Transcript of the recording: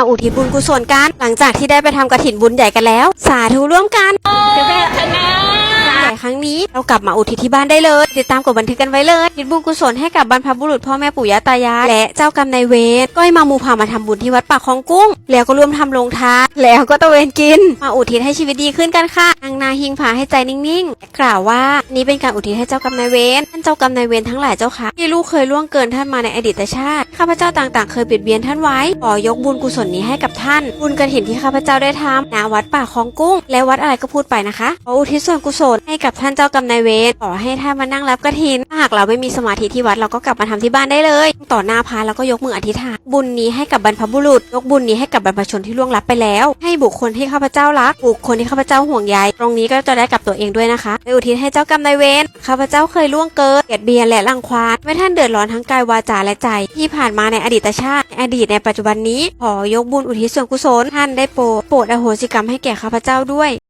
าอุทิศบุญกุศลกัน หลังจากที่ได้ไปทำกระถินบุญใหญ่กันแล้ว สาธุร่วมกัน รั้งนี้เรากลับมาอุทิศที่บ้านได้เลย ติดตามกดบันทึกกันไว้เลยทิศบุญกุศลให้กับบรรพบุรุษพ่อแม่ปู่ย่าตายายและเจ้ากรรมนายเวรก็ให้มามูพามาทำบุญที่วัดปากคลองกุ้ง แล้วก็ร่วมทำโรงทานแล้วก็ตะเวนกิน มาอุทิศให้ชีวิตดีขึ้นกันค่ะนางนาหิงผาให้ใจนิ่งๆ กล่าวว่านี่เป็นการอุทิศให้เจ้ากรรมนายเวรท่านเจ้ากรรมนายเวรทั้งหลายเจ้าค่ะที่ลูกเคยล่วงเกินท่านมาในอดีตชาติข้าพเจ้าต่างๆ เคยเบียดเบียนท่านไว้ขอยกบุญกุศลนี้ให้กับท่าน บุญกระถินที่ข้าพเจ้าได้ทำณวัดป่าคลองกุ้ง และวัดอะไรก็พูดไปนะคะขออุทิศส่วนกุศลให้กับท่านเจ้ากรรมนายเวรขอให้ท่านมานั่งรับกระถินหากเราไม่มีสมาธิที่วัดเราก็กลับมาทำที่บ้านได้เลย ต่อหน้าพระแล้วก็ยกมืออธิษฐาน บุญนี้ให้กับบรรพบุรุษ ยกบุญนี้ให้กับบรรพชนที่ล่วงลับไปแล้ว ให้บุคคลที่ข้าพเจ้ารัก บุคคลที่ข้าพเจ้าห่วงใยตรงนี้ก็จะได้กับตัวเองด้วยนะคะไปอุทิศให้เจ้ากรรมนายเวรข้าพเจ้าเคยล่วงเกินเบียดเบียนและรังควานไม่ท่านเดือดร้อนทั้งกายวาจาและใจ ที่ผ่านมาในอดีตชาติในอดีตในปัจจุบันนี้ขอยกบุญอุทิศส่วนกุศลท่านได้โปรดโปรดอโหสิกรรมให้แก่ข้าพเจ้าด้วย